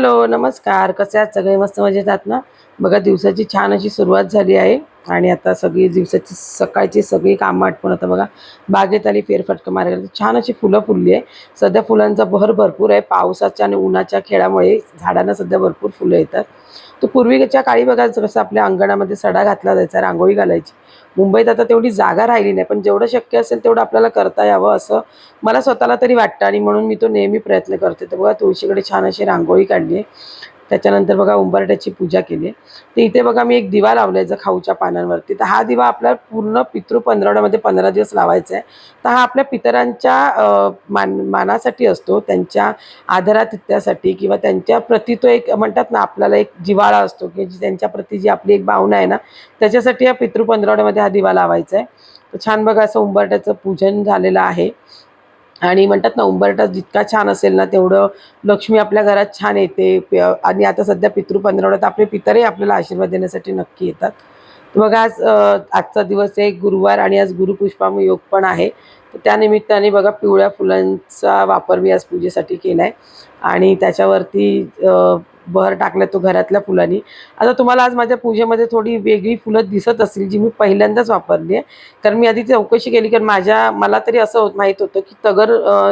Hello नमस्कार. कसे आहात? सगळे मस्त मजेत आहात ना? बघा दिवसाची छान अशी सुरुवात झाली आहे. आणि आता सगळी दिवसाची सकाळची सगळी कामं आटपून आता बघा बागेत आली फेरफटकं मारायला छान अशी फुलं फुलली आहे. सध्या फुलांचा भर भरपूर आहे. पावसाच्या आणि उन्हाच्या खेळामुळे झाडांना सध्या भरपूर फुलं येतात. तर पूर्वीच्या काळी बघायचं कसं आपल्या अंगणामध्ये सडा घातला जायचा रांगोळी घालायची. मुंबईत आता तेवढी जागा राहिली नाही पण जेवढं शक्य असेल तेवढं आपल्याला करता यावं असं मला स्वतःला तरी वाटतं. आणि म्हणून मी तो नेहमी प्रयत्न करते. तर बघा तुळशीकडे छान अशी रांगोळी काढली त्याच्यानंतर बघा उंबरट्याची पूजा केली आहे. तर इथे बघा मी एक दिवा लावलायचा खाऊच्या पानांवरती. तर हा दिवा आपल्या पूर्ण पितृ पंधरवड्यामध्ये पंधरा दिवस लावायचा आहे. तर हा आपल्या पितरांच्या मान मानासाठी असतो त्यांच्या आदरातिथ्यासाठी किंवा त्यांच्या प्रती तो एक म्हणतात ना आपल्याला एक जिव्हाळा असतो की त्यांच्याप्रती त्यांच्या प्रती जी आपली एक भावना आहे ना त्याच्यासाठी या पितृ पंधरवड्यामध्ये हा दिवा लावायचा आहे. तर छान बघा असं उंबरट्याचं पूजन झालेलं आहे. आणि म्हणतात ना उंबरटा जितका छान असेल ना तेवढं लक्ष्मी आपल्या घरात छान येते. आणि आता सध्या पितृ पंधरवड्यात आपले पितरही आपल्याला आशीर्वाद देण्यासाठी नक्की येतात. मग बघा आज आजचा दिवस आहे गुरुवार आणि आज गुरुपुष्पाम योग पण आहे. तर त्यानिमित्ताने बघा पिवळ्या फुलांचा वापर मी आज पूजेसाठी केला आहे आणि त्याच्यावरती भर टाकला तो घरातल्या फुलांनी. आता तुम्हाला आज माझ्या पूजेमध्ये थोडी वेगळी फुलं दिसत असतील जी मी पहिल्यांदाच वापरली आहे. कारण मी आधी चौकशी केली कारण माझ्या मला तरी असं होत माहीत होतं की तगर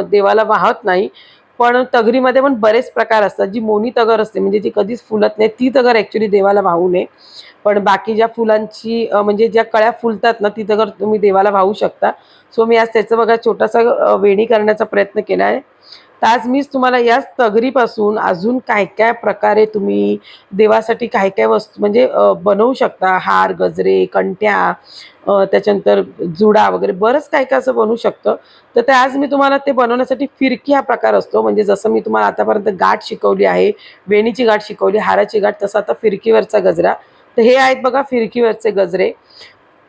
देवाला वाहत नाही. पण तगरीमध्ये पण बरेच प्रकार असतात जी मोनी तगर असते म्हणजे जी कधीच फुलत नाही ती तगर ॲक्च्युली देवाला वाहू नये. पण बाकी ज्या फुलांची म्हणजे ज्या कळ्या फुलतात ना ती तगर तुम्ही देवाला वाहू शकता. सो मी आज त्याचं बघा छोटासा वेणी करण्याचा प्रयत्न केला आहे. तर आज मीच तुम्हाला याच तगरीपासून अजून काय काय प्रकारे तुम्ही देवासाठी काय काय वस्तू म्हणजे बनवू शकता? हार गजरे कंट्या त्याच्यानंतर जुडा वगैरे बरंच काय काय असं बनवू शकतं. तर ते आज मी तुम्हाला ते बनवण्यासाठी फिरकी हा प्रकार असतो. म्हणजे जसं मी तुम्हाला आतापर्यंत गाठ शिकवली आहे वेणीची गाठ शिकवली हाराची गाठ तसं आता फिरकीवरचा गजरा. तर हे आहेत बघा फिरकीवरचे गजरे.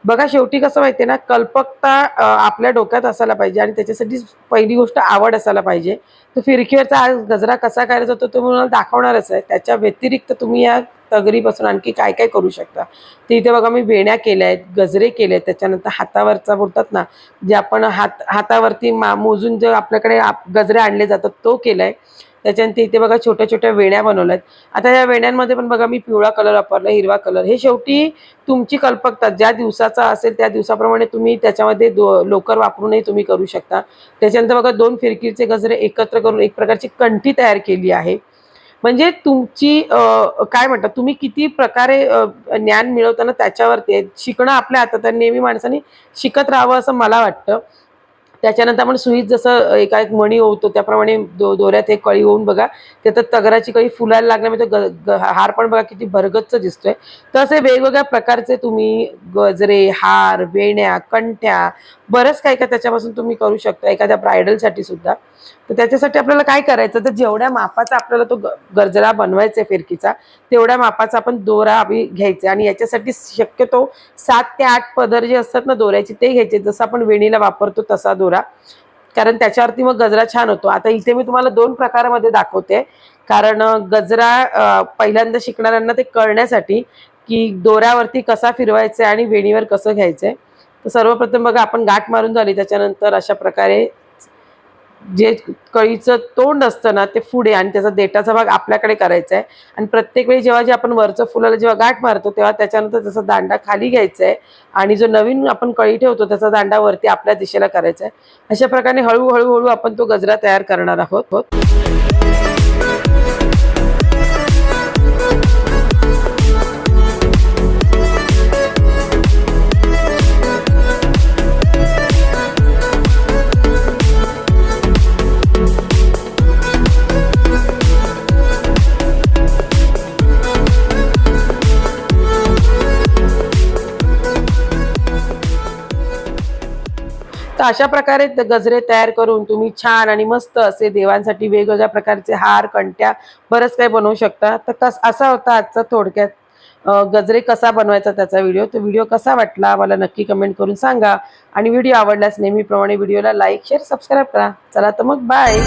बघा शेवटी कसं माहिती आहे ना कल्पकता आपल्या डोक्यात असायला पाहिजे आणि त्याच्यासाठी पहिली गोष्ट आवड असायला पाहिजे. तर फिरकीवरचा आज गजरा कसा करायचा तो तुम्हाला दाखवणारच आहे. त्याच्या व्यतिरिक्त तुम्ही या तगरीपासून आणखी काय काय करू शकता. तर इथे बघा मी वेण्या केल्या आहेत गजरे केले आहेत त्याच्यानंतर हातावरचा बोलतात ना जे आपण हात हातावरती मा मोजून जे आपल्याकडे आप- गजरे आणले जातात तो केला आहे त्याच्यानंतर इथे बघा छोट्या छोट्या वेण्या बनवल्यात. आता या वेण्यांमध्ये पण बघा मी पिवळा कलर वापरला हिरवा कलर हे शेवटी तुमची कल्पकता ज्या दिवसाचा असेल त्या दिवसाप्रमाणे तुम्ही त्याच्यामध्ये दो लोकर वापरूनही तुम्ही करू शकता. त्याच्यानंतर बघा दोन फिरकीचे गजरे एकत्र करून एक प्रकारची कंठी तयार केली आहे. म्हणजे तुमची काय म्हणतात तुम्ही किती प्रकारे ज्ञान मिळवताना त्याच्यावरती शिकणं आपल्या हातात नेहमी माणसाने शिकत राहावं असं मला वाटतं. त्याच्यानंतर आपण सुईत जसं एका एक मणी होतो त्याप्रमाणे दो दोऱ्यात एक कळी होऊन बघा. त्यात तगराची कळी फुलायला लागल्यामुळे तो हार पण बघा किती भरगच्च दिसतोय. तर असे वेगवेगळ्या प्रकारचे तुम्ही गजरे हार वेण्या कंठ्या बरंच काय काय त्याच्यापासून तुम्ही करू शकता एखाद्या ब्रायडलसाठी सुद्धा. तर त्याच्यासाठी आपल्याला काय करायचं? तर जेवढ्या मापाचा आपल्याला तो ग- गजरा बनवायचा आहे फिरकीचा तेवढ्या मापाचा आपण दोरा आम्ही घ्यायचा. आणि याच्यासाठी शक्यतो सात ते आठ पदर जे असतात ना दोऱ्याचे ते घ्यायचे. जसं आपण वेणीला वापरतो तसा दोरा. कारण त्याच्यावरती मग गजरा छान होतो. आता इथे मी तुम्हाला दोन प्रकारामध्ये दाखवते. कारण गजरा पहिल्यांदा शिकणाऱ्यांना ते कळण्यासाठी की दोऱ्यावरती कसा फिरवायचा आणि वेणीवर कसं घ्यायचं आहे तर सर्वप्रथम बघा आपण गाठ मारून झाली त्याच्यानंतर अशा प्रकारे जे कळीचं तोंड असतं ना ते पुढे आणि त्याचा देठाचा भाग आपल्याकडे करायचा आहे. आणि प्रत्येक वेळी जेव्हा जे आपण वरचं फुलाला जेव्हा गाठ मारतो तेव्हा त्याच्यानंतर त्याचा दांडा खाली घ्यायचा आहे. आणि जो नवीन आपण कळी ठेवतो त्याचा दांडा वरती आपल्या दिशेला करायचा आहे. अशा प्रकारे हळूहळू हळू आपण तो गजरा तयार करणार आहोत. तर अशा प्रकारे गजरे तयार करून तुम्ही छान आणि मस्त असे देवांसाठी वेगवेगळ्या प्रकारचे हार कंट्या बरंच काही बनवू शकता. तर कस असा होता आजचा थोडक्यात गजरे कसा बनवायचा त्याचा व्हिडिओ. तो व्हिडिओ कसा वाटला मला नक्की कमेंट करून सांगा. आणि व्हिडिओ आवडल्यास नेहमीप्रमाणे व्हिडिओला लाईक शेअर सबस्क्राईब करा. चला तर मग बाय.